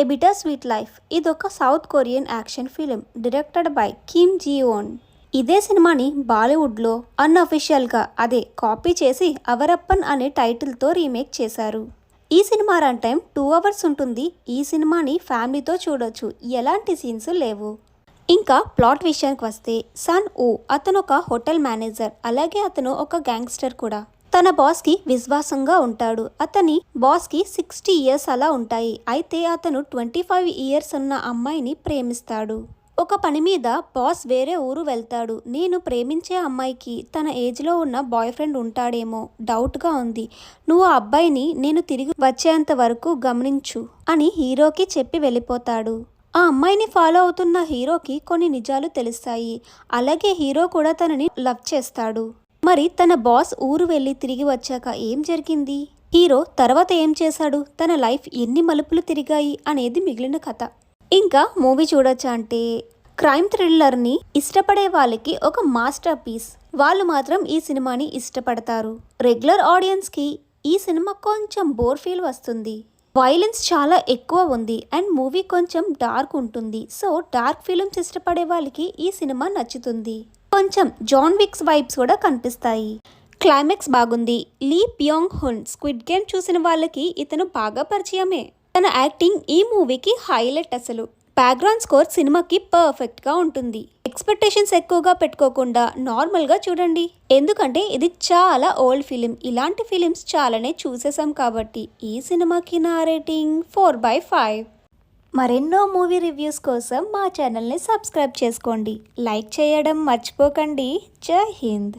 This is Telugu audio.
ఏ బిటర్ స్వీట్ లైఫ్ ఇదొక south Korean action film directed by Kim Jeewoon ఇదే సినిమాని బాలీవుడ్లో అన్అఫీషియల్గా అదే కాపీ చేసి అవరప్పన్ అనే టైటిల్తో రీమేక్ చేశారు. ఈ cinema run time two hours ఉంటుంది. ఈ సినిమాని ఫ్యామిలీతో చూడొచ్చు. ఎలాంటి సీన్స్ లేవు. ఇంకా ప్లాట్ విషయానికి వస్తే సన్ ఓ అతను ఒక హోటల్ మేనేజర్ అలాగే అతను ఒక గ్యాంగ్స్టర్ కూడా. తన బాస్కి విశ్వాసంగా ఉంటాడు. అతని బాస్కి సిక్స్టీ ఇయర్స్ అలా ఉంటాయి. అయితే అతను ట్వంటీ ఫైవ్ ఇయర్స్ ఉన్న అమ్మాయిని ప్రేమిస్తాడు. ఒక పని మీద బాస్ వేరే ఊరు వెళ్తాడు. నేను ప్రేమించే అమ్మాయికి తన ఏజ్లో ఉన్న బాయ్ ఫ్రెండ్ ఉంటాడేమో డౌట్గా ఉంది. నువ్వు ఆ అబ్బాయిని నేను తిరిగి వచ్చేంత వరకు గమనించు అని హీరోకి చెప్పి వెళ్ళిపోతాడు. ఆ అమ్మాయిని ఫాలో అవుతున్న హీరోకి కొన్ని నిజాలు తెలుస్తాయి. అలాగే హీరో కూడా తనని లవ్ చేస్తాడు. మరి తన బాస్ ఊరు వెళ్ళి తిరిగి వచ్చాక ఏం జరిగింది? హీరో తర్వాత ఏం చేశాడు? తన లైఫ్ ఎన్ని మలుపులు తిరిగాయి? అనేది మిగిలిన కథ. ఇంకా మూవీ చూడొచ్చా అంటే క్రైమ్ థ్రిల్లర్ని ఇష్టపడే వాళ్ళకి ఒక మాస్టర్ పీస్. వాళ్ళు మాత్రం ఈ సినిమాని ఇష్టపడతారు. రెగ్యులర్ ఆడియన్స్కి ఈ సినిమా కొంచెం బోర్ ఫీల్ వస్తుంది. వైలెన్స్ చాలా ఎక్కువ ఉంది అండ్ మూవీ కొంచెం డార్క్ ఉంటుంది. సో డార్క్ ఫిలిమ్స్ ఇష్టపడే వాళ్ళకి ఈ సినిమా నచ్చుతుంది. కొంచెం జాన్ విక్స్ వైబ్స్ కూడా కనిపిస్తాయి. క్లైమాక్స్ బాగుంది. లీ ప్యోంగ్ హున్ స్క్విడ్ గేమ్ చూసిన వాళ్ళకి ఇతను బాగా పరిచయమే. తన యాక్టింగ్ ఈ మూవీకి హైలైట్ అసలు. బ్యాక్గ్రౌండ్ స్కోర్ సినిమాకి పర్ఫెక్ట్గా ఉంటుంది. ఎక్స్పెక్టేషన్స్ ఎక్కువగా పెట్టుకోకుండా నార్మల్గా చూడండి. ఎందుకంటే ఇది చాలా ఓల్డ్ ఫిలిం. ఇలాంటి ఫిలిమ్స్ చాలానే చూసేసాం కాబట్టి ఈ సినిమాకి నా రేటింగ్ ఫోర్ బై ఫైవ్. మరెన్నో మూవీ రివ్యూస్ కోసం మా ఛానల్ని సబ్స్క్రైబ్ చేసుకోండి. లైక్ చేయడం మర్చిపోకండి. జై హింద్.